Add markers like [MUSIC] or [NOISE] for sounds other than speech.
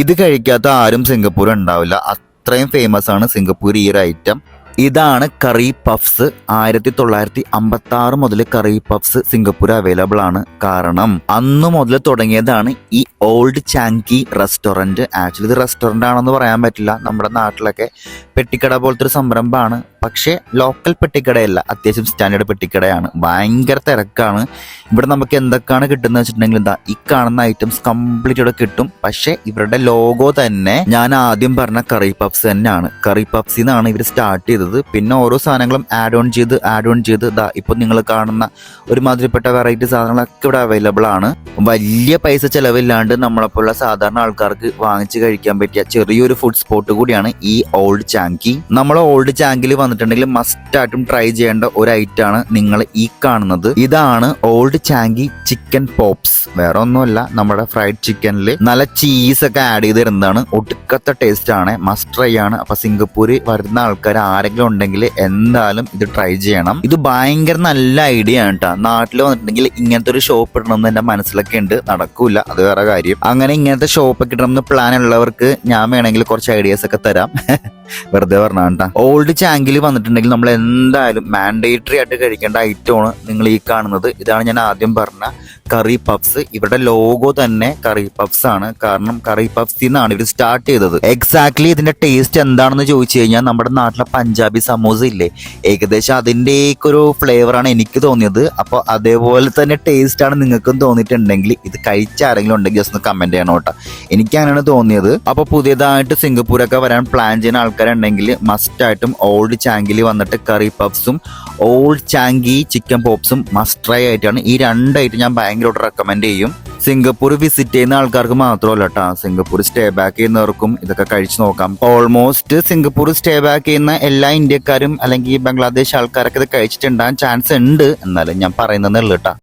ഇത് കഴിക്കാത്ത ആരും സിംഗപ്പൂർ ഉണ്ടാവില്ല. അത്രയും ഫേമസ് ആണ് സിംഗപ്പൂർ ഈ ഒരു ഐറ്റം ഇതാണ് കറി പഫ്സ് ആയിരത്തി തൊള്ളായിരത്തി അമ്പത്തി ആറ് മുതൽ കറി പഫ്സ് സിംഗപ്പൂർ അവൈലബിൾ ആണ്. കാരണം അന്ന് മുതൽ തുടങ്ങിയതാണ് ഈ ഓൾഡ് ചാങ്കി റെസ്റ്റോറന്റ് ആക്ച്വലി ഇത് റെസ്റ്റോറന്റ് ആണെന്ന് പറയാൻ പറ്റില്ല. നമ്മുടെ നാട്ടിലൊക്കെ പെട്ടിക്കട പോലത്തെ ഒരു സംരംഭമാണ്. പക്ഷേ ലോക്കൽ പെട്ടിക്കടയല്ല. അത്യാവശ്യം സ്റ്റാൻഡേർഡ് പെട്ടിക്കടയാണ്. ഭയങ്കര തിരക്കാണ്. ഇവിടെ നമുക്ക് എന്തൊക്കെയാണ് കിട്ടുന്നത് വെച്ചിട്ടുണ്ടെങ്കിൽ എന്താ ഈ കാണുന്ന ഐറ്റംസ് കംപ്ലീറ്റ് ഇവിടെ കിട്ടും. പക്ഷേ ഇവരുടെ ലോഗോ തന്നെ ഞാൻ ആദ്യം പറഞ്ഞ കറി പപ്സ് തന്നെയാണ്. കറി പപ്സിൽ നിന്നാണ് ഇവർ സ്റ്റാർട്ട് ചെയ്തത്. പിന്നെ ഓരോ സാധനങ്ങളും ആഡ് ഓൺ ചെയ്ത് ആഡ് ഓൺ ചെയ്ത് ഇതാ ഇപ്പൊ നിങ്ങൾ കാണുന്ന ഒരുമാതിരിപ്പെട്ട വെറൈറ്റി സാധനങ്ങളൊക്കെ ഇവിടെ അവൈലബിൾ ആണ്. വലിയ പൈസ ചെലവില്ലാണ്ട് നമ്മളെപ്പോലുള്ള സാധാരണ ആൾക്കാർക്ക് വാങ്ങിച്ച് കഴിക്കാൻ പറ്റിയ ചെറിയൊരു ഫുഡ് സ്പോട്ട് കൂടിയാണ് ഈ ഓൾഡ് ചാങ്കി. നമ്മൾ ഓൾഡ് ചാങ്കിൽ വന്നിട്ടുണ്ടെങ്കിൽ മസ്റ്റ് ആയിട്ടും ട്രൈ ചെയ്യേണ്ട ഒരു ഐറ്റം ആണ് നിങ്ങൾ ഈ കാണുന്നത്. ഇതാണ് ഓൾഡ് ചാങ്കി ചിക്കൻ പോപ്സ് വേറെ ഒന്നുമല്ല നമ്മുടെ ഫ്രൈഡ് ചിക്കനിൽ നല്ല ചീസ് ഒക്കെ ആഡ് ചെയ്ത് തരുന്നതാണ് ഒടുക്കത്തെ ടേസ്റ്റ് ആണ് മസ്റ്റ് ട്രൈ ആണ്. അപ്പൊ സിംഗപ്പൂരിൽ വരുന്ന ആൾക്കാർ ആരെങ്കിലും ഉണ്ടെങ്കിൽ എന്തായാലും ഇത് ട്രൈ ചെയ്യണം. ഇത് ഭയങ്കര നല്ല ഐഡിയ ആണ് കേട്ടോ നാട്ടിൽ വന്നിട്ടുണ്ടെങ്കിൽ ഇങ്ങനത്തെ ഒരു ഷോപ്പ് ഇടണമെന്ന് എന്റെ മനസ്സിലൊക്കെ ഉണ്ട്. നടക്കൂല അത് വേറെ കാര്യം. അങ്ങനെ ഇങ്ങനത്തെ ഷോപ്പ് ഒക്കെ ഇടണമെന്ന് പ്ലാൻ ഉള്ളവർക്ക് ഞാൻ വേണമെങ്കിൽ കുറച്ച് ഐഡിയാസ് ഒക്കെ തരാം. [LAUGHS] വെറുതെ പറഞ്ഞാ ഓൾഡ് ചാങ്കിൽ വന്നിട്ടുണ്ടെങ്കിൽ നമ്മൾ എന്തായാലും മാൻഡേറ്ററി ആയിട്ട് കഴിക്കേണ്ട ഐറ്റമാണ് നിങ്ങൾ ഈ കാണുന്നത്. ഇതാണ് ഞാൻ ആദ്യം പറഞ്ഞ കറി പഫ്സ് ഇവരുടെ ലോഗോ തന്നെ കറി പഫ്സ് ആണ്. കാരണം കറി പഫ്സിൽ നിന്നാണ് ഇവർ സ്റ്റാർട്ട് ചെയ്തത്. എക്സാക്ട്ലി ഇതിന്റെ ടേസ്റ്റ് എന്താണെന്ന് ചോദിച്ചു കഴിഞ്ഞാൽ നമ്മുടെ നാട്ടിലെ പഞ്ചാബി സമൂസ ഇല്ലേ? ഏകദേശം അതിന്റെയൊക്കെ ഒരു ആണ് എനിക്ക് തോന്നിയത്. അപ്പോൾ അതേപോലെ തന്നെ ടേസ്റ്റ് ആണ് നിങ്ങൾക്കും തോന്നിയിട്ടുണ്ടെങ്കിൽ ഇത് കഴിച്ച ആരെങ്കിലും ഉണ്ടെങ്കിൽ ജസ്റ്റ് ഒന്ന് കമന്റ് ചെയ്യണം കേട്ടോ. എനിക്ക് അങ്ങനെയാണ് തോന്നിയത്. അപ്പോൾ പുതിയതായിട്ട് സിംഗപ്പൂരൊക്കെ വരാൻ പ്ലാൻ ചെയ്യുന്ന ആൾക്കാരുണ്ടെങ്കിൽ മസ്റ്റ് ആയിട്ടും ഓൾഡ് ചാങ്കിൽ വന്നിട്ട് കറി പഫ്സും ഓൾഡ് ചാങ്കി ചിക്കൻ പോപ്സും മസ്റ്റ് ട്രൈ ആയിട്ടാണ്. ഈ രണ്ടായിട്ട് ഞാൻ ഭയങ്കരമായിട്ട് റെക്കമെൻഡ് ചെയ്യും. സിംഗപ്പൂർ വിസിറ്റ് ചെയ്യുന്ന ആൾക്കാർക്ക് മാത്രമല്ല കേട്ടോ സിംഗപ്പൂർ സ്റ്റേ ബാക്ക് ചെയ്യുന്നവർക്കും ഇതൊക്കെ കഴിച്ചു നോക്കാം. ഓൾമോസ്റ്റ് സിംഗപ്പൂർ സ്റ്റേ ബാക്ക് ചെയ്യുന്ന എല്ലാ ഇന്ത്യക്കാരും അല്ലെങ്കിൽ ബംഗ്ലാദേശ് ആൾക്കാരൊക്കെ ഇത് കഴിച്ചിട്ടുണ്ടാകാൻ ചാൻസ് ഉണ്ട്. എന്നാലും ഞാൻ പറയുന്നതേ ഉള്ളൂ കേട്ടോ